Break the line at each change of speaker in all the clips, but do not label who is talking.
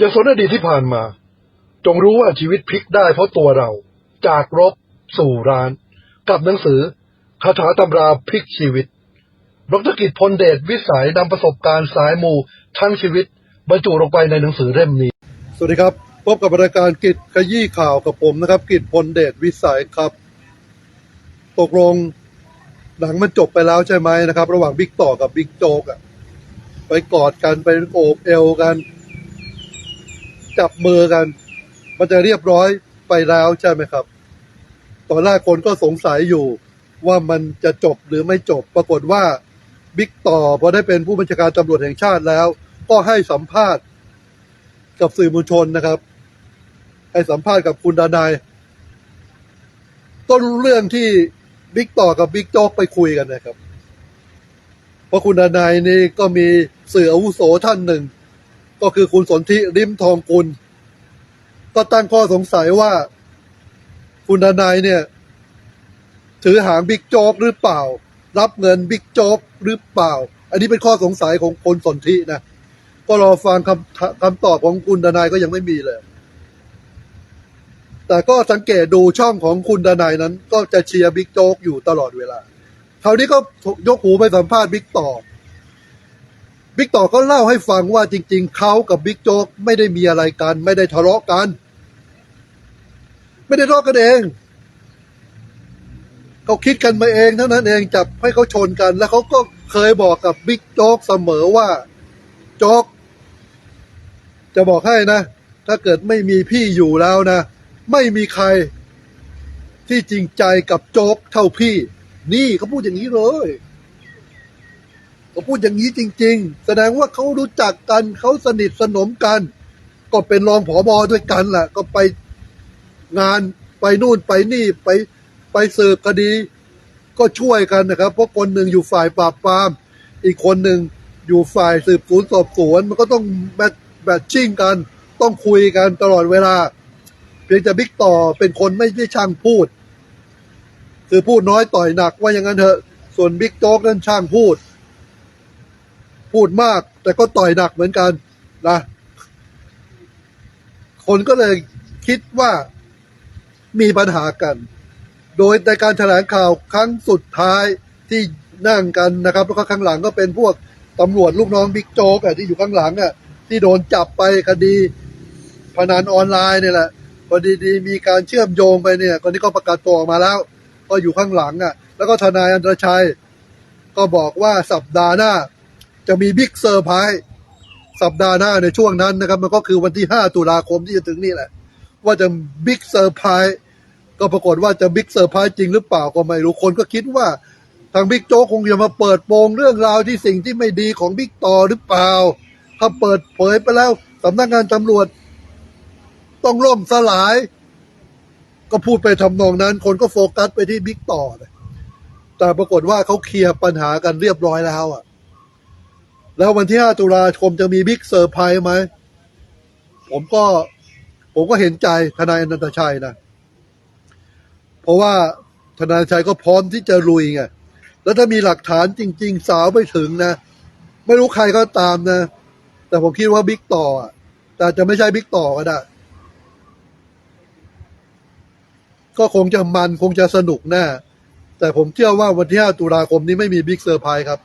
อย่าสนอดีตที่ผ่านมา จงรู้ว่าชีวิตพลิกได้เพราะตัวเรา จากรบ สู่ร้าน กับหนังสือคาถาตำราพลิกชีวิตดรกิจพลเดชวิสัยนำประสบการณ์สายมูทั้งชีวิต บรรจุลงไปในหนังสือเล่มนี้ สวัสดีครับ พบกับรายการกิจขยี้ข่าวกับผมนะครับ กิจพลเดชวิสัยครับ ตกลงหนังมันจบไปแล้วใช่ไหมนะครับ ระหว่างบิ๊กต่อกับบิ๊กโจ๊กอะไปกอดกันไปโอบเอวกัน จับมือกัน มันจะเรียบร้อยไปแล้วใช่ไหมครับ ตอนแรกคนก็สงสัยอยู่ว่ามันจะจบหรือไม่จบ ปรากฏว่าบิ๊กต่อพอได้เป็นผู้บัญชาการตำรวจแห่งชาติแล้ว ก็ให้สัมภาษณ์กับสื่อมวลชนนะครับ ให้สัมภาษณ์กับคุณดานายต้นเรื่องที่บิ๊กต่อกับบิ๊กโจ๊กไปคุยกันนะครับ เพราะคุณดานายนี่ก็มีสื่ออาวุโสท่านหนึ่ง ก็คือคุณสนธิริมทองกุล ก็ตั้งข้อสงสัยว่า คุณดานายเนี่ย ถือหางบิ๊กโจ๊กหรือเปล่า รับเงินบิ๊กโจ๊กหรือเปล่า อันนี้เป็นข้อสงสัยของคนสนธินะก็รอฟังคำคำตอบของคุณดนายก็ยังไม่มีเลย แต่ก็สังเกตดูช่องของคุณดนายนั้น ก็จะเชียร์บิ๊กโจ๊กอยู่ตลอดเวลาคราวนี้ก็ยกหูไปสัมภาษณ์บิ๊กต่อ บิ๊กต่อก็เล่าให้ฟังว่าจริง ๆ เขากับบิ๊กโจ๊กไม่ได้มีอะไรกัน ไม่ได้ทะเลาะกัน ไม่ได้ทะเลาะกันเองเขาคิดกันมาเองเท่านั้นเองจับให้เขาชนกัน แล้วเขาก็เคยบอกกับบิ๊กโจ๊กเสมอว่าโจ๊กจะบอกให้นะ ถ้าเกิดไม่มีพี่อยู่แล้วนะ ไม่มีใคร ที่จริงใจกับโจ๊กเท่าพี่ นี่เขาพูดอย่างนี้เลย เขาพูดอย่างนี้จริง ๆ แสดงว่าเขารู้จักกันเขาสนิทสนมกัน ก็เป็นรองผอบอด้วยกันแหละก็ไปงานไปนู่นไปนี่ไปไปสืบคดี ก็ช่วยกันนะครับ เพราะคนหนึ่งอยู่ฝ่ายปราบปราม อีกคนหนึ่งอยู่ฝ่ายสืบสวนสอบสวน มันก็ต้องแบทแบทชิ่งกัน ต้องคุยกันตลอดเวลา เพียงแต่บิ๊กต่อเป็นคนไม่ได้ช่างพูด คือพูดน้อยต่อยหนักว่าอย่างนั้นเถอะ ส่วนบิ๊กโจ๊กนั้นช่างพูด พูดมาก แต่ก็ต่อยหนักเหมือนกันนะ คนก็เลยคิดว่ามีปัญหากัน โดยในการแถลงข่าวครั้งสุดท้ายที่นั่งกันนะครับ แล้วก็ข้างหลังก็เป็นพวกตำรวจลูกน้องบิ๊กโจ๊กอะที่อยู่ข้างหลังอะที่โดนจับไปคดีพนันออนไลน์เนี่ยแหละพอดีๆมีการเชื่อมโยงไปเนี่ยคนนี้ก็ประกาศตัวออกมาแล้ว ก็อยู่ข้างหลังอะ แล้วก็ทนายอันตรชัย ก็บอกว่าสัปดาห์หน้า จะมีบิ๊กเซอร์ไพรส์สัปดาห์หน้าในช่วงนั้นนะครับ มันก็คือวันที่ 5 ตุลาคมที่จะถึงนี่แหละ ว่าจะบิ๊กเซอร์ไพรส์ก็ปรากฏว่าจะบิ๊กเซอร์ไพรส์จริงหรือเปล่าก็ไม่รู้คนก็คิดว่า ทางบิ๊กโจ๊กคงจะมาเปิดโปงเรื่องราวที่สิ่งที่ไม่ดีของบิ๊กต่อหรือเปล่า ถ้าเปิดเผยไปแล้วสำนักงานตำรวจ ต้องล่มสลาย ก็พูดไปทำนองนั้น คนก็โฟกัสไปที่บิ๊กต่อแต่ปรากฏว่าเขาเคลียร์ปัญหากันเรียบร้อยแล้วอะ แล้ววันที่ 5 ตุลาคมจะมีบิ๊กเซอร์ไพรส์ไหม ผมก็ ผมก็เห็นใจทนายอนันตชัยนะ เพราะว่าทนายชัยก็พร้อมที่จะลุยไง แล้วถ้ามีหลักฐานจริง ๆ สาวไปถึงนะ ไม่รู้ใครก็ตามนะ แต่ผมคิดว่าบิ๊กต่ออะแต่จะไม่ใช่บิ๊กต่อก็ได้ ก็คงจะมันคงจะสนุกแน่แต่ผมเชื่อว่าวันที่ 5 ตุลาคมนี้ไม่มีบิ๊กเซอร์ไพรส์ครับ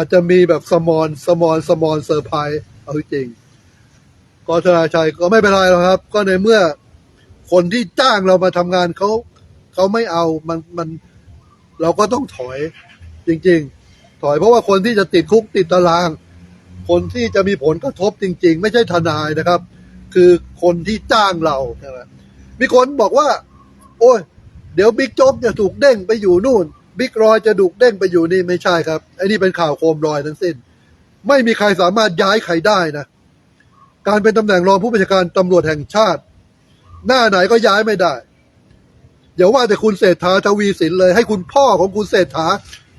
อาจจะมีแบบสมอนสมอนสมอนเซอร์ไพรส์เอาจริงก็ทนาชัยก็ไม่เป็นไรหรอกครับ ก็ในเมื่อคนที่จ้างเรามาทำงานเขาเขาไม่เอามันมันเราก็ต้องถอยจริง ๆ ถอยเพราะว่าคนที่จะติดคุกติดตาราง คนที่จะมีผลกระทบจริง ๆ ไม่ใช่ทนายนะครับ คือคนที่จ้างเราใช่ไหมมีคนบอกว่า โอ้ยเดี๋ยวบิ๊กโจ๊กจะถูกเด้งไปอยู่นู่น บิ๊กรอยจะถูกเด้งไปอยู่นี่ไม่ใช่ครับไอ้นี่เป็นข่าวโคมลอยทั้งสิ้น ไม่มีใครสามารถย้ายใครได้นะ การเป็นตำแหน่งรองผู้บัญชาการตำรวจแห่งชาติ หน้าไหนก็ย้ายไม่ได้อย่าว่าแต่คุณเศรษฐาทวีสินเลย ให้คุณพ่อของคุณเศรษฐา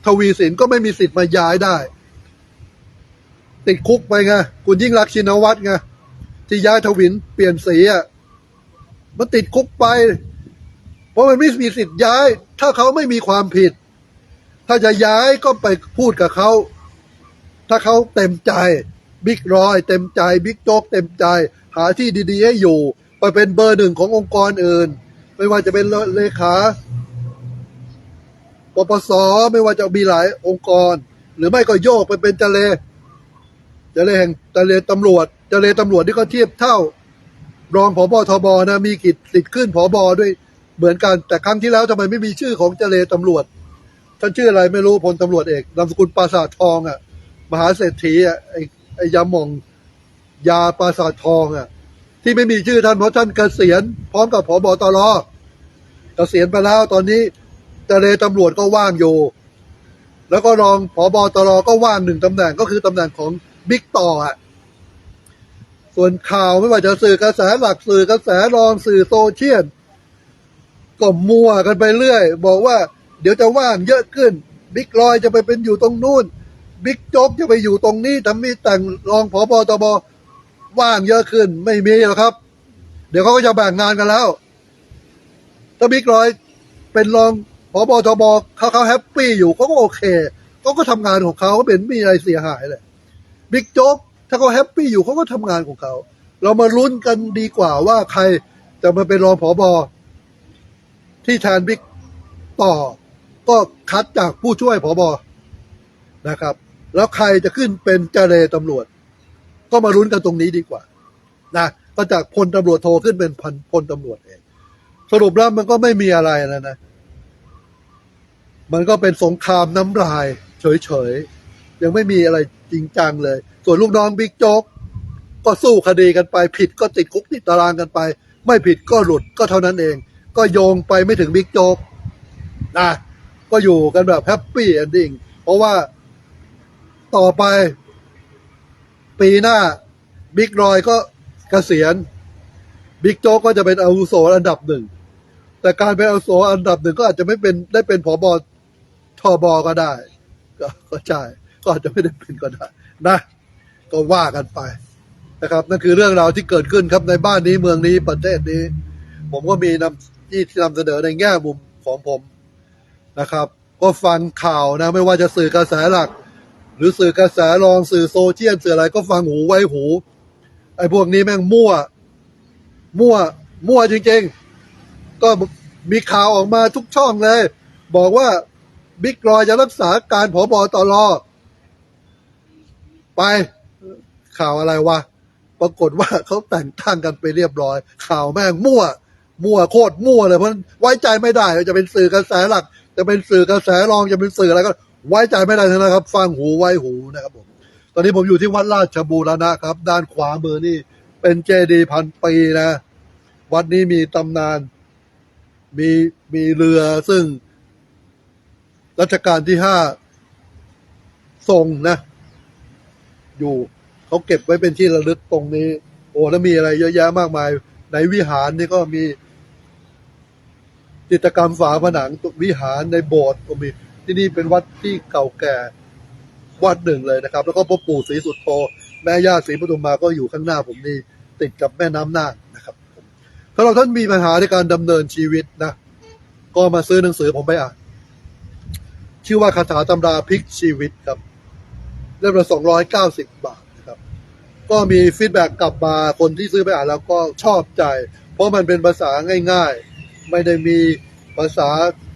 ทวีสินก็ไม่มีสิทธิ์มาย้ายได้ ติดคุกไปไงคุณยิ่งรักชินวัตรไงที่ย้ายทวินเปลี่ยนสีอะมันติดคุกไป เพราะมันไม่มีสิทธิ์ย้าย ถ้าเขาไม่มีความผิด ถ้าจะย้ายก็ไปพูดกับเขา ถ้าเขาเต็มใจบิ๊กรอย เต็มใจบิ๊กโจ๊กเต็มใจ หาที่ดีๆให้อยู่ ไปเป็นเบอร์หนึ่งขององค์กรอื่น ไม่ว่าจะเป็นเลขาปปสไม่ว่าจะมีหลายองค์กร หรือไม่ก็โยกไปเป็นเจเลเจเลแห่งเจเลตำรวจเจเลตำรวจที่ก็เทียบเท่า รองผบทบนะมีกิจติดขึ้นผบด้วยเหมือนกัน แต่ครั้งที่แล้วทำไมไม่มีชื่อของเจเลตำรวจ ท่านชื่ออะไรไม่รู้พลตำรวจเอกนามสกุลปราสาททองอะ มหาเศรษฐีอะไอ้ไอ้ยาหมองยาปราสาททองอะ ที่ไม่มีชื่อท่านเพราะท่านเกษียณพร้อมกับผบตรเกษียณไปแล้วตอนนี้เจเลตำรวจก็ว่างอยู่ แล้วก็รองผบตรก็ว่างหนึ่งตำแหน่งก็คือตำแหน่งของบิ๊กต่ออะส่วนข่าวไม่ว่าจะสื่อกระแสหลักสื่อกระแสรองสื่อโซเชียลก็มัวกันไปเรื่อย บอกว่า เดี๋ยวจะว่างเยอะขึ้น บิ๊กลอยจะไปเป็นอยู่ตรงนู้นบิ๊กโจ๊กจะไปอยู่ตรงนี้ทำให้แต่งรองผบตบว่างเยอะขึ้นไม่มีหรอกครับ เดี๋ยวเขาก็จะแบ่งงานกันแล้ว ถ้าบิ๊กลอยเป็นรองผบทบเขาเขาแฮปปี้อยู่เขาก็โอเคเขาก็ทำงานของเขาก็เป็นไม่มีอะไรเสียหายเลยบิ๊กโจ๊กถ้าเขาแฮปปี้อยู่เขาก็ทำงานของเขา เรามาลุ้นกันดีกว่าว่าใครจะมาเป็นรองผบที่แทนบิ๊กต่อ ก็คัดจากผู้ช่วยผบนะครับ แล้วใครจะขึ้นเป็นเจเลตำรวจ ก็มาลุ้นกันตรงนี้ดีกว่านะก็จากพลตำรวจโทขึ้นเป็นพันพลตำรวจเองสรุปแล้วมันก็ไม่มีอะไรแล้วนะ มันก็เป็นสงครามน้ำลาย เฉยๆ ยังไม่มีอะไรจริงจังเลย ส่วนลูกน้องบิ๊กโจ๊กก็สู้คดีกันไป ผิดก็ติดคุกติดตารางกันไป ไม่ผิดก็หลุดก็เท่านั้นเอง ก็โยงไปไม่ถึงบิ๊กโจ๊กนะ ก็อยู่กันแบบแฮปปี้เอนดิ้งเพราะว่าต่อไป ปีหน้าบิ๊กรอยก็เกษียณบิ๊กโจ๊กก็จะเป็นอาวุโสอันดับหนึ่ง แต่การเป็นอาวุโสอันดับหนึ่งก็อาจจะไม่เป็นได้เป็นผบทบก็ได้ ก็ก็ใช่ก็อาจจะไม่ได้เป็นก็ได้ นะ ก็ว่ากันไปนะครับ นั่นคือเรื่องราวที่เกิดขึ้นครับในบ้านนี้เมืองนี้ประเทศนี้ ผมก็มีนำที่นำเสนอในแง่มุมของผม นะครับ ก็ฟังข่าวนะไม่ว่าจะสื่อกระแสหลัก หรือสื่อกระแสรองสื่อโซเชียลสื่ออะไรก็ฟังหูไว้หูไอ้พวกนี้แม่งมั่ว มั่ว มั่วจริงๆ ก็มีข่าวออกมาทุกช่องเลย บอกว่าบิ๊กรอยจะรักษาการผบตรไปข่าวอะไรวะปรากฏว่าเขาแต่งตั้งกันไปเรียบร้อย ข่าวแม่งมั่ว มั่วโคตรมั่วเลยเพราะไว้ใจไม่ได้จะเป็นสื่อกระแสหลัก จะเป็นสื่อกระแสรองจะเป็นสื่ออะไรก็ ไว้ใจไม่ได้นั้นครับ ฟังหูไว้หูนะครับผมตอนนี้ผมอยู่ที่วัดราชบูรณะครับ ด้านขวามือนี่ เป็นเจดีย์พันปีนะ วัดนี้มีตำนาน มีมีเรือซึ่ง รัชกาลที่ห้าทรงนะ อยู่เขาเก็บไว้เป็นที่ระลึกตรงนี้ โอ้แล้วมีอะไรเยอะแยะมากมาย ในวิหารนี่ก็มี จิตรกรรมฝาผนังวิหารในโบสถ์ก็มีที่นี่เป็นวัดที่เก่าแก่วัดหนึ่งเลยนะครับ แล้วก็พ่อปู่ศรีสุดโทแม่ย่าศรีปทุมมาก็อยู่ข้างหน้าผมนี่ติดกับแม่น้ำน่านนะครับถ้าเราท่านมีปัญหาในการดำเนินชีวิตนะ ก็มาซื้อหนังสือผมไปอ่าน ชื่อว่าคาถาตำราพลิกชีวิตครับเล่มละสองร้อยเก้าสิบบาทนะครับ ก็มีฟีดแบ็กกลับมาคนที่ซื้อไปอ่านแล้วก็ชอบใจ เพราะมันเป็นภาษาง่ายๆ ไม่ได้มีภาษา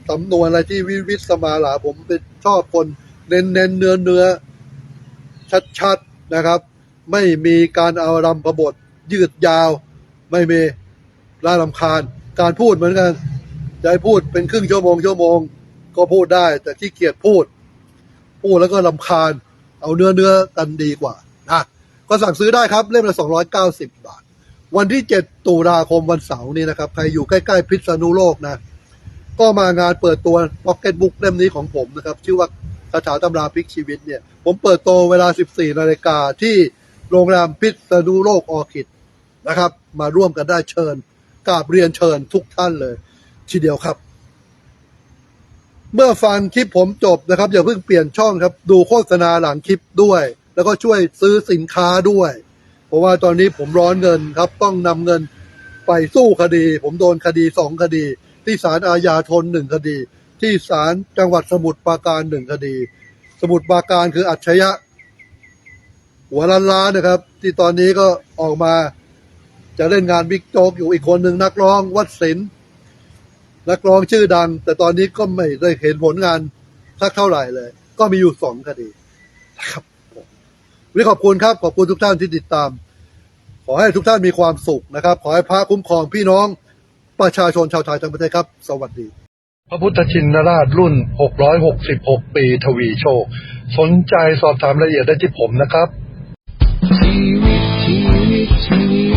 สำนวนอะไรที่วิวิสมาหลาผมเป็นชอบคนเน้นเน้นเนื้อเนื้อชัดๆนะครับ ไม่มีการเอารำพบทยืดยาว ไม่มีล่าลำคาญ การพูดเหมือนกันจะพูดเป็นครึ่งชั่วโมงชั่วโมง ก็พูดได้ แต่ที่เกียจพูด พูดแล้วก็ลำคาญ เอาเนื้อเนื้อกันดีกว่านะก็สั่งซื้อได้ครับเล่มละ290 บาท วันที่ 7 ตุลาคมวันเสาร์นี้นะครับ ใครอยู่ใกล้ๆพิษณุโลกนะ ก็มางานเปิดตัวพ็อกเก็ตบุ๊กเล่มนี้ของผมนะครับ ชื่อว่าคาถาตำราพลิกชีวิตเนี่ย ผมเปิดตัวเวลา 14 นาฬิกาที่โรงแรมพิษณุโลกออคิดนะครับ มาร่วมกันได้เชิญกราบเรียนเชิญทุกท่านเลย ทีเดียวครับ เมื่อฟังคลิปผมจบนะครับอย่าเพิ่งเปลี่ยนช่องครับ ดูโฆษณาหลังคลิปด้วย แล้วก็ช่วยซื้อสินค้าด้วย เพราะว่าตอนนี้ผมร้อนเงินครับ ต้องนำเงินไปสู้คดี ผมโดนคดีสองคดี ที่ศาลอาญาทนหนึ่งคดี ที่ศาลจังหวัดสมุทรปราการหนึ่งคดี สมุทรปราการคืออัจฉริยะ หัวล้านล้านนะครับ ที่ตอนนี้ก็ออกมาจะเล่นงานบิ๊กโจ๊กอยู่อีกคนหนึ่งนักร้องวัดศิลป์นักร้องชื่อดัง แต่ตอนนี้ก็ไม่ได้เห็นผลงานสักเท่าไหร่เลย ก็มีอยู่สองคดีนะครับ วันนี้ขอบคุณครับ ขอบคุณทุกท่านที่ติดตาม ขอให้ทุกท่านมีความสุขนะครับ ขอให้พระคุ้มครองพี่น้องประชาชนชาวไทยทั้งประเทศครับ สวัสดี พระพุทธชินราชรุ่น 666 ปีทวีโชค สนใจสอบถามรายละเอียดได้ที่ผมนะครับ
ชีวิตชีวิตชีวิต